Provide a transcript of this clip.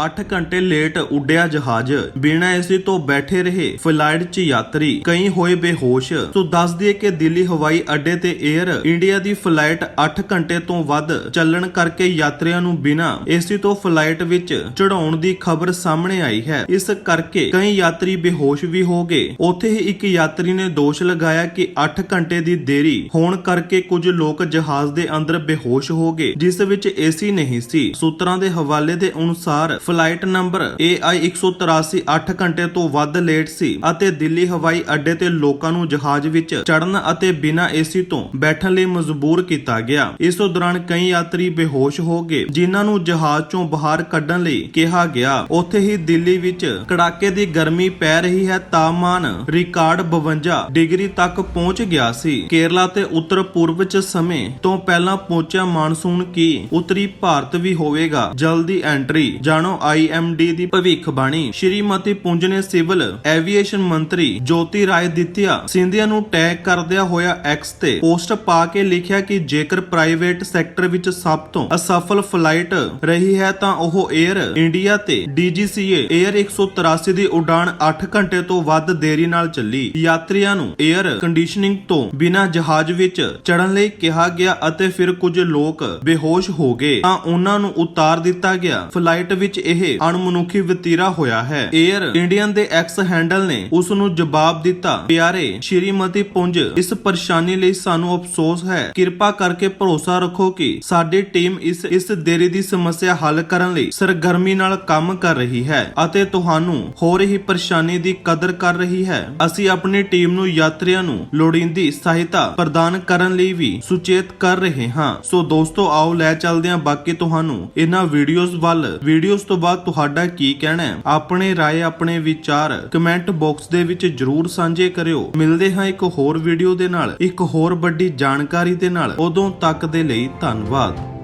8 ਘੰਟੇ ਲੇਟ ਉੱਡਿਆ ਜਹਾਜ਼। ਬਿਨਾਂ ਏਸੀ ਤੋਂ ਬੈਠੇ ਰਹੇ ਫਲਾਈਟ 'ਚ ਯਾਤਰੀ। ਕਈ ਹੋਏ ਬੇਹੋਸ਼। ਸੋ ਦੱਸ ਦਈਏ ਕਿ ਦਿੱਲੀ ਹਵਾਈ ਅੱਡੇ ਤੇ 에ਅਰ ਇੰਡੀਆ ਦੀ ਫਲਾਈਟ 8 ਘੰਟੇ ਤੋਂ ਵੱਧ ਚੱਲਣ ਕਰਕੇ ਯਾਤਰੀਆਂ ਨੂੰ ਬਿਨਾਂ ਏਸੀ ਤੋਂ ਫਲਾਈਟ ਵਿੱਚ ਚੜਾਉਣ ਦੀ ਖਬਰ ਸਾਹਮਣੇ ਆਈ ਹੈ। ਇਸ ਕਰਕੇ ਕਈ ਯਾਤਰੀ ਬੇਹੋਸ਼ ਵੀ ਹੋ ਗਏ। ਉੱਥੇ ਹੀ ਇੱਕ ਯਾਤਰੀ ਨੇ ਦੋਸ਼ ਲਗਾਇਆ ਕਿ 8 ਘੰਟੇ ਦੀ ਦੇਰੀ ਹੋਣ ਕਰਕੇ ਕੁਝ ਲੋਕ ਜਹਾਜ਼ ਦੇ ਅੰਦਰ ਬੇਹੋਸ਼ ਹੋ ਗਏ, ਜਿਸ ਵਿੱਚ ਏਸੀ ਨਹੀਂ ਸੀ। ਸੂਤਰਾਂ ਦੇ ਹਵਾਲੇ ਦੇ ਅਨੁਸਾਰ ਫਲਾਈਟ ਨੰਬਰ AI 183 8 ਘੰਟੇ ਤੋਂ ਵੱਧ ਲੇਟ ਸੀ ਅਤੇ ਦਿੱਲੀ ਹਵਾਈ ਅੱਡੇ ਤੇ ਲੋਕਾਂ ਨੂੰ ਜਹਾਜ਼ ਵਿੱਚ ਚੜਨ ਅਤੇ ਬਿਨਾਂ ਏਸੀ ਤੋਂ ਬੈਠਣ ਲਈ ਮਜਬੂਰ ਕੀਤਾ ਗਿਆ। ਇਸ ਦੌਰਾਨ ਕਈ ਯਾਤਰੀ ਬੇਹੋਸ਼ ਹੋ ਗਏ, ਜਿਨ੍ਹਾਂ ਨੂੰ ਜਹਾਜ਼ ਚੋਂ ਬਾਹਰ ਕੱਢਣ ਲਈ ਕਿਹਾ ਗਿਆ। ਉੱਥੇ ਹੀ ਦਿੱਲੀ ਵਿੱਚ ਕੜਾਕੇ ਦੀ ਗਰਮੀ ਪੈ ਰਹੀ ਹੈ ਤਾਪਮਾਨ ਰਿਕਾਰਡ 52 ਡਿਗਰੀ ਤੱਕ ਪਹੁੰਚ ਗਿਆ ਸੀ। ਕੇਰਲਾ ਤੇ ਉੱਤਰ ਪੂਰਬ ਚ ਸਮੇਂ ਤੋਂ ਪਹਿਲਾਂ ਪਹੁੰਚਿਆ ਮਾਨਸੂਨ ਕੀ? ਉੱਤਰੀ ਭਾਰਤ ਵੀ ਹੋਵੇਗਾ। ਜਲਦੀ ਐਂਟਰੀ। ਜਾਣੋ ਆਈਐਮਡੀ ਦੀ ਭਵਿੱਖ ਬਾਣੀ ਸ਼੍ਰੀਮਤੀ ਪੁੰਜ ਨੇ ਸਿਵਲ ਐਵੀਏਸ਼ਨ ਮੰਤਰੀ ਜੋਤੀ ਰਾਏ ਦਿੱਤਿਆ ਸਿੰਧਿਆ ਨੂੰ ਟੈਗ ਕਰਦਿਆ ਹੋਇਆ ਐਕਸ ਤੇ ਪੋਸਟ ਪਾ ਕੇ ਲਿਖਿਆ ਕਿ ਜੇਕਰ ਪ੍ਰਾਈਵੇਟ ਸੈਕਟਰ ਵਿੱਚ ਸਭ ਤੋਂ ਅਸਫਲ ਫਲਾਈਟ ਰਹੀ ਹੈ ਤਾਂ ਉਹ 에ਅਰ ਇੰਡੀਆ ਤੇ ਡੀਜੀਸੀਏ 에ਅਰ 183 ਦੀ ਉਡਾਣ 8 ਘੰਟੇ ਤੋਂ ਵੱਧ ਦੇਰੀ ਨਾਲ ਚੱਲੀ। ਯਾਤਰੀਆਂ ਨੂੰ 에ਅਰ ਕੰਡੀਸ਼ਨਿੰਗ ਤੋਂ ਬਿਨਾਂ ਜਹਾਜ਼ ਵਿੱਚ ਚੜਨ ਲਈ ਕਿਹਾ ਗਿਆ ਅਤੇ ਫਿਰ ਕੁਝ ਲੋਕ ਬੇਹੋਸ਼ ਹੋ ਗਏ ਤਾਂ ਉਹਨਾਂ ਨੂੰ ਉਤਾਰ ਦਿੱਤਾ ਗਿਆ। ਫਲਾਈਟ ਵਿੱਚ ਇਹ ਅਣਮਨੁੱਖੀ ਵਤੀਰਾ ਹੋਇਆ ਹੈ। 에ਅਰ ਇੰਡੀਅਨ ਦੇ ਐਕਸ ਹੈਂਡਲ ਨੇ ਉਸ ਨੂੰ ਜਵਾਬ ਦਿੱਤਾ, ਪਿਆਰੇ, ਸ਼੍ਰੀਮਤੀ ਪੁੰਜ, ਇਸ ਪਰੇਸ਼ਾਨੀ ਲਈ ਸਾਨੂੰ ਅਫਸੋਸ ਹੈ। ਕਿਰਪਾ ਕਰਕੇ ਭਰੋਸਾ ਰੱਖੋ ਕਿ ਸਾਡੀ ਟੀਮ ਇਸ ਇਸ ਦੇਰੀ ਦੀ ਸਮੱਸਿਆ ਹੱਲ ਕਰਨ ਲਈ ਸਰਗਰਮੀ ਨਾਲ ਕੰਮ ਕਰ ਰਹੀ ਹੈ ਅਤੇ ਤੁਹਾਨੂੰ ਹੋ ਰਹੀ ਪਰੇਸ਼ਾਨੀ ਦੀ ਕਦਰ ਕਰ ਰਹੀ ਹੈ। ਅਸੀਂ ਆਪਣੀ ਟੀਮ ਨੂੰ ਯਾਤਰੀਆਂ ਨੂੰ ਲੋੜੀਂਦੀ ਸਹਾਇਤਾ ਪ੍ਰਦਾਨ ਕਰਨ ਲਈ ਵੀ ਸੁਚੇਤ ਕਰ ਰਹੇ ਹਾਂ। ਸੋ ਦੋਸਤੋ, ਆਓ ਲੈ ਚੱਲਦੇ ਹਾਂ ਬਾਕੀ ਤੁਹਾਨੂੰ ਇਹਨਾਂ ਵੀਡੀਓਜ਼ ਵੱਲ। ਵੀਡੀਓਜ਼ ਤੋਂ ਬਾਅਦ ਤੁਹਾਡਾ ਕੀ ਕਹਿਣਾ ਹੈ? ਆਪਣੇ ਰਾਏ, ਆਪਣੇ ਵਿਚਾਰ ਕਮੈਂਟ ਬਾਕਸ ਦੇ ਵਿੱਚ ਜਰੂਰ ਸਾਂਝੇ ਕਰਿਓ। ਮਿਲਦੇ ਹਾਂ ਇੱਕ ਹੋਰ ਵੀਡੀਓ ਦੇ ਨਾਲ, ਇੱਕ ਹੋਰ ਵੱਡੀ ਜਾਣਕਾਰੀ ਦੇ ਨਾਲ। ਉਦੋਂ ਤੱਕ ਦੇ ਲਈ ਧੰਨਵਾਦ।